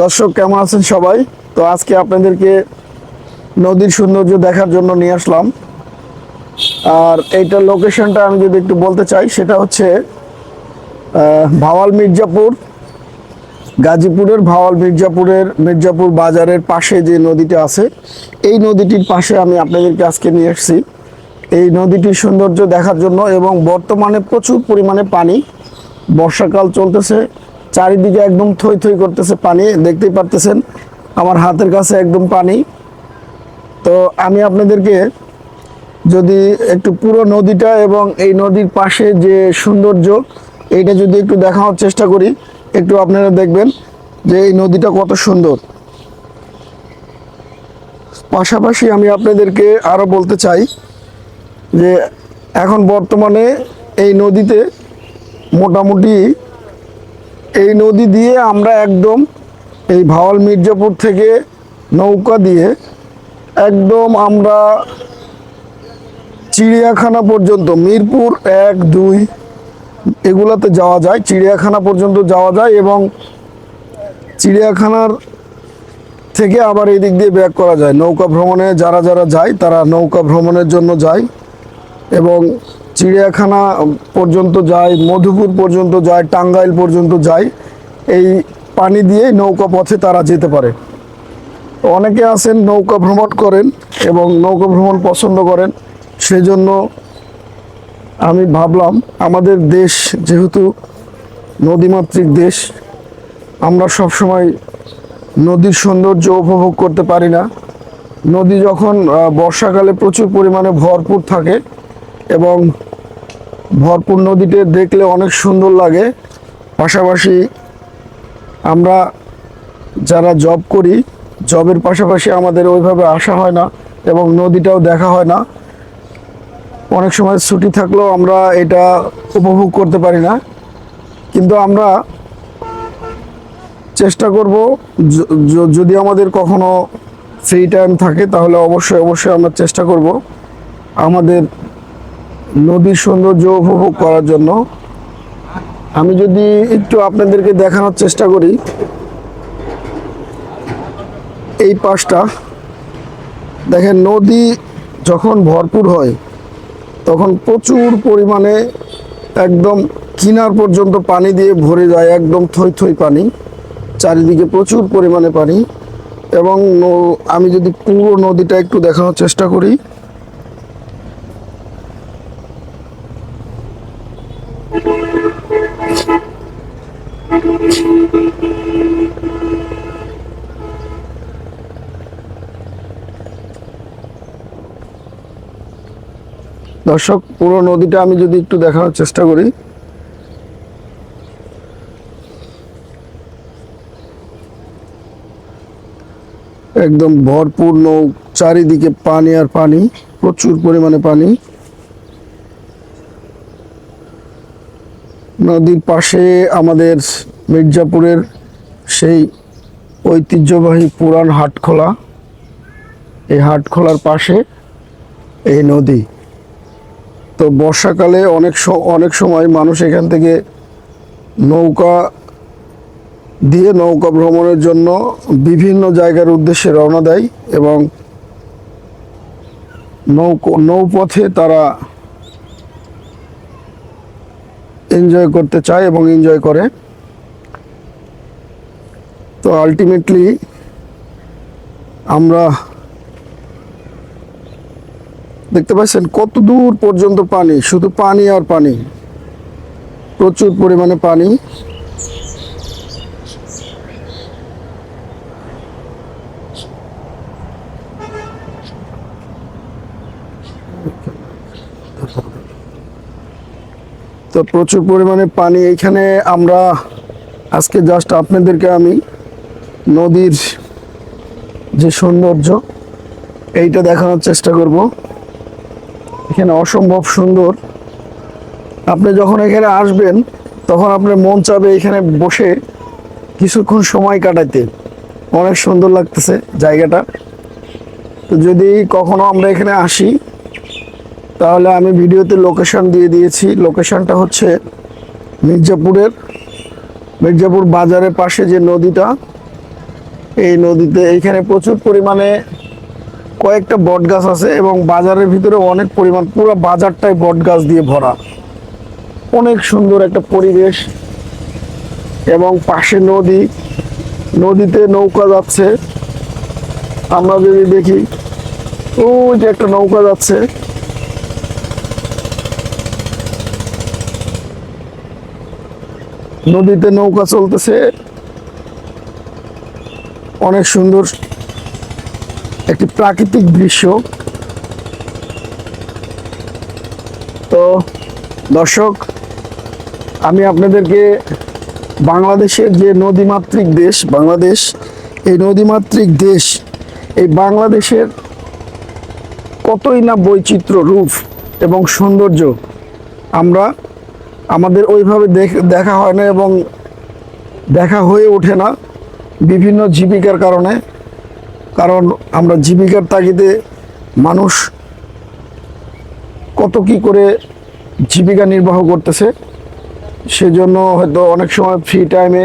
দর্শক, কেমন আছেন সবাই? তো আজকে আপনাদেরকে নদীর সৌন্দর্য দেখার জন্য নিয়ে আসলাম। আর এইটার লোকেশনটা আমি যদি একটু বলতে চাই, সেটা হচ্ছে ভাওয়াল মির্জাপুর। গাজীপুরের ভাওয়াল মির্জাপুরের মির্জাপুর বাজারের পাশে যে নদীটা আছে, এই নদীটির পাশে আমি আপনাদেরকে আজকে নিয়ে এসেছি এই নদীটির সৌন্দর্য দেখার জন্য এবং বর্তমানে প্রচুর পরিমাণে পানি, বর্ষাকাল চলতেছে চারিদিকে একদম থই থই করতেছে পানি, দেখতেই পারতেছেন আমার হাতের কাছে একদম পানি। তো আমি আপনাদেরকে যদি একটু পুরো নদীটা এবং এই নদীর পাশে যে সৌন্দর্য, এইটা যদি একটু দেখানোর চেষ্টা করি, একটু আপনারা দেখবেন যে এই নদীটা কত সুন্দর। পাশাপাশি আমি আপনাদেরকে আরও বলতে চাই যে এখন বর্তমানে এই নদীতে মোটামুটি এই নদী দিয়ে আমরা একদম এই ভাওয়াল মির্জাপুর থেকে নৌকা দিয়ে একদম আমরা চিড়িয়াখানা পর্যন্ত, মিরপুর এক, দুই, এগুলাতে যাওয়া যায়, চিড়িয়াখানা পর্যন্ত যাওয়া যায় এবং চিড়িয়াখানার থেকে আবার এই দিক দিয়ে ব্যাক করা যায়। নৌকা ভ্রমণে যারা যারা যায়, তারা নৌকা ভ্রমণের জন্য যায় এবং চিড়িয়াখানা পর্যন্ত যায়, মধুপুর পর্যন্ত যায়, টাঙ্গাইল পর্যন্ত যায়, এই পানি দিয়ে নৌকা পথে তারা যেতে পারে। অনেকে আছেন নৌকা ভ্রমণ করেন এবং নৌকা ভ্রমণ পছন্দ করেন, সেজন্য আমি ভাবলাম, আমাদের দেশ যেহেতু নদীমাতৃক দেশ, আমরা সবসময় নদীর সৌন্দর্য উপভোগ করতে পারি না। নদী যখন বর্ষাকালে প্রচুর পরিমাণে ভরপুর থাকে এবং ভরপুর নদীতে দেখলে অনেক সুন্দর লাগে। পাশাপাশি আমরা যারা জব করি জবের পাশাপাশি আমাদের ওইভাবে আসা হয় না এবং নদীটাও দেখা হয় না। অনেক সময় ছুটি থাকলেও আমরা এটা উপভোগ করতে পারি না। কিন্তু আমরা চেষ্টা করব যদি আমাদের কখনো ফ্রি টাইম থাকে, তাহলে অবশ্যই অবশ্যই আমরা চেষ্টা করব। আমাদের নদীর সৌন্দর্য উপভোগ করার জন্য। আমি যদি একটু আপনাদেরকে দেখানোর চেষ্টা করি। এই পাশটা, দেখেন নদী যখন ভরপুর হয়, তখন প্রচুর পরিমাণে একদম কিনার পর্যন্ত পানি দিয়ে ভরে যায়, একদম থই থই পানি, চারিদিকে প্রচুর পরিমাণে পানি। এবং আমি যদি পুরো নদীটা একটু দেখানোর চেষ্টা করি। দর্শক, পুরো নদীটা আমি যদি একটু দেখানোর চেষ্টা করি। একদম ভরপুর নৌ, চারিদিকে পানি আর পানি, প্রচুর পরিমাণে পানি। নদীর পাশে আমাদের মির্জাপুরের সেই ঐতিহ্যবাহী পুরান হাটখোলা। এই হাটখোলার পাশে এই নদী। তো বর্ষাকালে অনেক অনেক সময় মানুষ এখান থেকে নৌকা দিয়ে নৌকা ভ্রমণের জন্য বিভিন্ন জায়গার উদ্দেশ্যে রওনা দেয় এবং নৌকো, নৌপথে তারা এনজয় করতে চায় এবং এনজয় করে। তো আলটিমেটলি আমরা দেখতে পাচ্ছেন কত দূর পর্যন্ত পানি, শুধু পানি আর পানি। প্রচুর পরিমাণে পানি। তো প্রচুর পরিমাণে পানি এইখানে। আমরা আজকে জাস্ট আপনাদেরকে আমি নদীর যে সৌন্দর্য, এইটা দেখানোর চেষ্টা করব। এখানে অসম্ভব সুন্দর। আপনি যখন এখানে আসবেন, তখন আপনার মন চাবে এখানে বসে কিছুক্ষণ সময় কাটাইতে। অনেক সুন্দর লাগতেছে জায়গাটা। তো যদি কখনো আমরা এখানে আসি, তাহলে আমি ভিডিওতে লোকেশন দিয়ে দিয়েছি। লোকেশনটা হচ্ছে মির্জাপুরের, মির্জাপুর বাজারের পাশে যে নদীটা, এই নদীতে এইখানে প্রচুর পরিমাণে কয়েকটা বট গাছ আছে এবং বাজারের ভিতরে অনেক পরিমাণ পুরো বাজারটাই বট গাছ দিয়ে ভরা। অনেক সুন্দর একটা পরিবেশ এবং পাশে নদী। নদীতে নৌকা যাচ্ছে। আমরা যদি দেখি, ওই যে একটা নৌকা যাচ্ছে। নদীতে নৌকা চলতেছে। অনেক সুন্দর। একটি প্রাকৃতিক দৃশ্য। তো, দর্শক, আমি আপনাদেরকে বাংলাদেশের যে নদীমাতৃক দেশ, বাংলাদেশ, এই নদীমাতৃক দেশ, এই বাংলাদেশের কতই না বৈচিত্র্য রূপ এবং সৌন্দর্য, আমরা আমাদের ওইভাবে দেখ- দেখা হয় না এবং দেখা হয়ে ওঠে না বিভিন্ন জীবিকার কারণে। কারণ আমরা জীবিকার তাগিদে মানুষ কত কি করে জীবিকা নির্বাহ করতেছে, সেজন্য হয়তো অনেক সময় ফ্রি টাইমে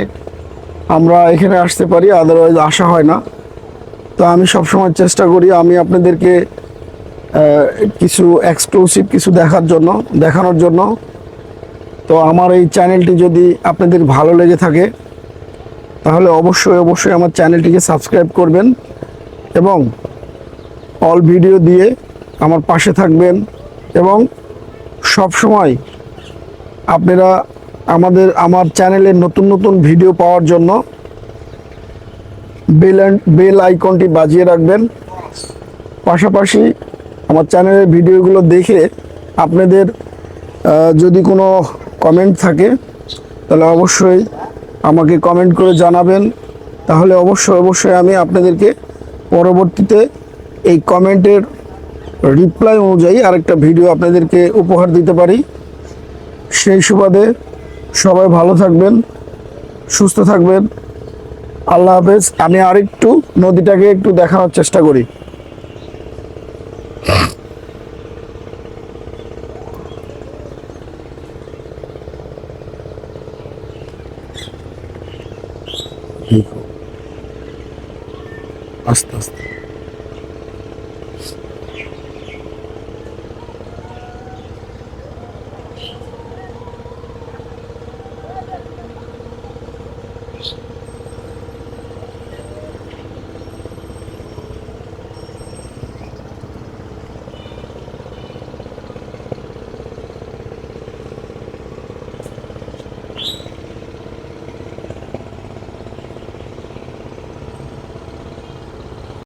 আমরা এখানে আসতে পারি আদারওয়াইজ আসা হয় না। তো আমি সবসময় চেষ্টা করি, আমি আপনাদেরকে কিছু এক্সক্লুসিভ কিছু দেখার জন্য, দেখানোর জন্য। তো আমার এই চ্যানেলটি যদি আপনাদের ভালো লেগে থাকে, তাহলে অবশ্যই অবশ্যই আমার চ্যানেলটিকে সাবস্ক্রাইব করবেন। এবং অল ভিডিও দিয়ে আমার পাশে থাকবেন এবং সব সময় আপনারা আমাদের, আমার চ্যানেলের নতুন নতুন ভিডিও পাওয়ার জন্য বেল বেল আইকনটি বাজিয়ে রাখবেন। পাশাপাশি আমার চ্যানেলের ভিডিওগুলো দেখে আপনাদের যদি কোনো কমেন্ট থাকে, তাহলে অবশ্যই আমাকে কমেন্ট করে জানাবেন। তাহলে অবশ্যই অবশ্যই আমি আপনাদেরকে পরবর্তীতে এই কমেন্টের রিপ্লাই অনুযায়ী আরেকটা ভিডিও আপনাদেরকে উপহার দিতে পারি। সেই সুবাদে সবাই ভালো থাকবেন, সুস্থ থাকবেন। আল্লাহ হাফেজ। আমি আরেকটু নদীটাকে একটু দেখানোর চেষ্টা করি। আস্তে আস্তে।